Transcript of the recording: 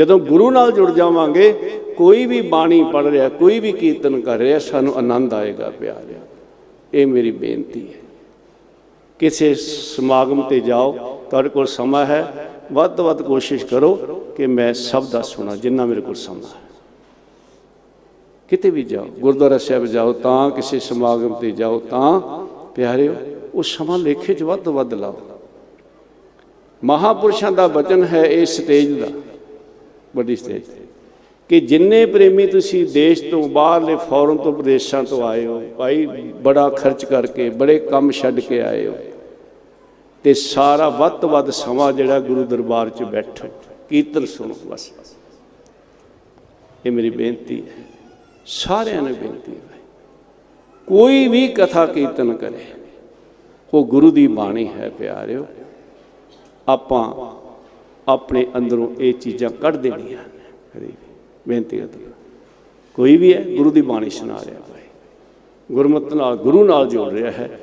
ਜਦੋਂ ਗੁਰੂ ਨਾਲ ਜੁੜ ਜਾਵਾਂਗੇ, ਕੋਈ ਵੀ ਬਾਣੀ ਪੜ ਰਿਹਾ, ਕੋਈ ਵੀ ਕੀਰਤਨ ਕਰ ਰਿਹਾ, ਸਾਨੂੰ ਆਨੰਦ ਆਏਗਾ ਪਿਆਰਿਆ। ਇਹ ਮੇਰੀ ਬੇਨਤੀ ਹੈ। ਕਿਸੇ ਸਮਾਗਮ ਤੇ ਜਾਓ, ਤੁਹਾਡੇ ਕੋਲ ਸਮਾਂ ਹੈ। ਵੱਧ ਤੋਂ ਵੱਧ ਕੋਸ਼ਿਸ਼ ਕਰੋ ਕਿ ਮੈਂ ਸਭ ਦਾ ਸੁਣਾ, ਜਿੰਨਾ ਮੇਰੇ ਕੋਲ ਸਮਾਂ ਹੈ। ਕਿਤੇ ਵੀ ਜਾਓ, ਗੁਰਦੁਆਰਾ ਸਾਹਿਬ ਜਾਓ, ਤਾਂ ਕਿਸੇ ਸਮਾਗਮ ਤੇ ਜਾਓ, ਤਾਂ ਪਿਆਰਿਓ, ਉਹ ਸਮਾਂ ਲੇਖੇ 'ਚ ਵੱਧ ਤੋਂ ਵੱਧ ਲਾਓ। ਮਹਾਪੁਰਸ਼ਾਂ ਦਾ ਬਚਨ ਹੈ ਇਹ ਸਟੇਜ ਦਾ। ਵੱਡੀ ਸਟੇਜ ਕਿ ਜਿੰਨੇ ਪ੍ਰੇਮੀ ਤੁਸੀਂ ਦੇਸ਼ ਤੋਂ ਬਾਹਰਲੇ ਫੌਰਨ ਤੋਂ ਪ੍ਰਦੇਸ਼ਾਂ ਤੋਂ ਆਏ ਹੋ, ਭਾਈ ਬੜਾ ਖਰਚ ਕਰਕੇ, ਬੜੇ ਕੰਮ ਛੱਡ ਕੇ ਆਏ ਹੋ, ਤੇ ਸਾਰਾ ਵੱਧ ਤੋਂ ਵੱਧ ਸਮਾਂ ਜਿਹੜਾ ਗੁਰੂ ਦਰਬਾਰ 'ਚ ਬੈਠੋ। ਕੀਰਤਨ ਸੁਣੋ ਬਸ। ਇਹ ਮੇਰੀ ਬੇਨਤੀ ਹੈ। ਸਾਰਿਆਂ ਨੂੰ ਬੇਨਤੀ ਹੈ ਕੋਈ ਵੀ ਕਥਾ ਕੀਰਤਨ ਕਰੇ, ਉਹ ਗੁਰੂ ਦੀ ਬਾਣੀ ਹੈ ਪਿਆਰਿਓ। ਆਪਾਂ ਆਪਣੇ ਅੰਦਰੋਂ ਇਹ ਚੀਜ਼ਾਂ ਕੱਢ ਦੇਣੀਆਂ ਨੇ ਬੇਨਤੀ ਕਰਦਾ ਕੋਈ ਵੀ ਹੈ, ਗੁਰੂ ਦੀ ਬਾਣੀ ਸੁਣਾ ਰਿਹਾ ਭਾਈ ਗੁਰਮਤਿ ਨਾਲ, ਗੁਰੂ ਨਾਲ ਜੋੜ ਰਿਹਾ ਹੈ।